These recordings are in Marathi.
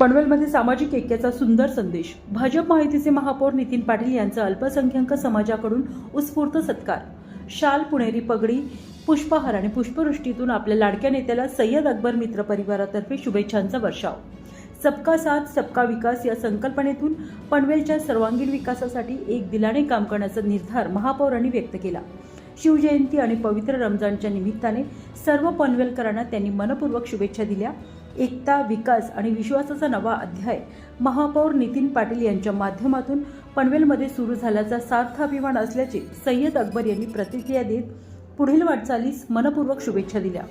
पनवेलमध्ये सामाजिक ऐक्याचा सुंदर संदेश. भाजप माहितीचे महापौर नितीन पाटील यांचा अल्पसंख्याक समाजाकडून उत्स्फूर्त सत्कार. शाल पुणेरी पगडी पुष्पहार आणि पुष्पवृष्टीतून आपल्या लाडक्या नेत्याला सय्यद अकबर मित्र परिवारातर्फे शुभेच्छांचा वर्षाव. सबका साथ सबका विकास या संकल्पनेतून पनवेलच्या सर्वांगीण विकासासाठी एक दिलाने काम करण्याचा निर्धार महापौरांनी व्यक्त केला. शिवजयंती आणि पवित्र रमजानच्या निमित्ताने सर्व पनवेलकरांना त्यांनी मनपूर्वक शुभेच्छा दिल्या. एकता विकास आणि विश्वासाचा नवा अध्याय महापौर नितीन पाटील यांच्या माध्यमातून पनवेलमध्ये सुरू झाल्याचा सार्थ अभिमान असल्याचे सय्यद अकबर यांनी प्रतिक्रिया देत पुढील वाटचालीस मनपूर्वक शुभेच्छा दिल्या.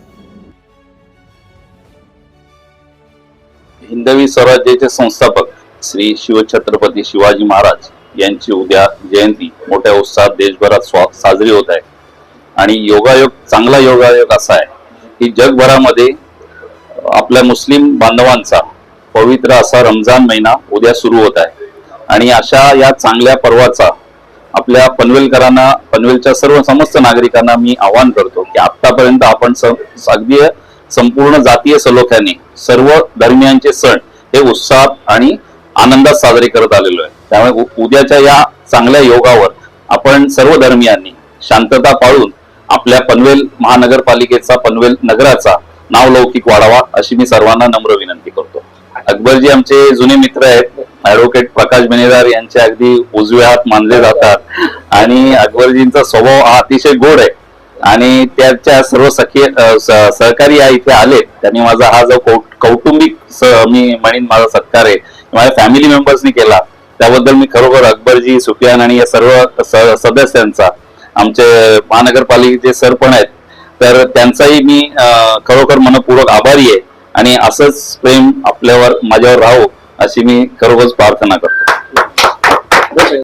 हिंदवी स्वराज्याचे संस्थापक श्री शिवछत्रपती शिवाजी महाराज यांची उद्या जयंती मोठ्या उत्साहात देशभरात साजरी होत आहे. आणि योगायोग चांगला योगायोग असा आहे की जगभरामध्ये आपल्या मुस्लिम बांधवांचा पवित्र असा रमजान महिना उद्या सुरू होत आहे. आणि अशा या चांगल्या पर्वाचा आपल्या पनवेलकरांना पनवेलच्या सर्व समस्त नागरिकांना मी आवाहन करतो की आतापर्यंत आपण स- अगदी संपूर्ण जातीय सलोख्याने सर्व धर्मियांचे सण हे उत्साहात आणि आनंदात साजरे करत आलेलो आहे. त्यामुळे उ- उद्याच्या या चांगल्या योगावर आपण सर्व धर्मियांनी शांतता पाळून आपल्या पनवेल महानगरपालिकेचा पनवेल नगराचा नाव लौकिक वाढावा अशी मी सर्वांना नम्र विनंती करतो. अकबरजी आमचे जुने मित्र आहेत. ऍडव्होकेट प्रकाश बेनेदार यांचे अगदी उजवे हात मानले जातात. आणि अकबरजींचा स्वभाव हा अतिशय गोड आहे. आणि त्याच्या सर्व सखी सहकारी या इथे आले. त्यांनी माझा हा जो कौटुंबिक मी म्हणेन माझा सत्कार आहे. माझ्या फॅमिली मेंबर्सनी केला. त्याबद्दल मी खरोखर अकबरजी सुफियान आणि या सर्व स- सदस्यांचा आमचे महानगरपालिकेचे सर पण आहेत. तर त्यांचाही मी खरोखर मनपूर्वक आभारी आहे. आणि असंच प्रेम आपल्यावर माझ्यावर राहो अशी मी खरोखरच प्रार्थना करतो.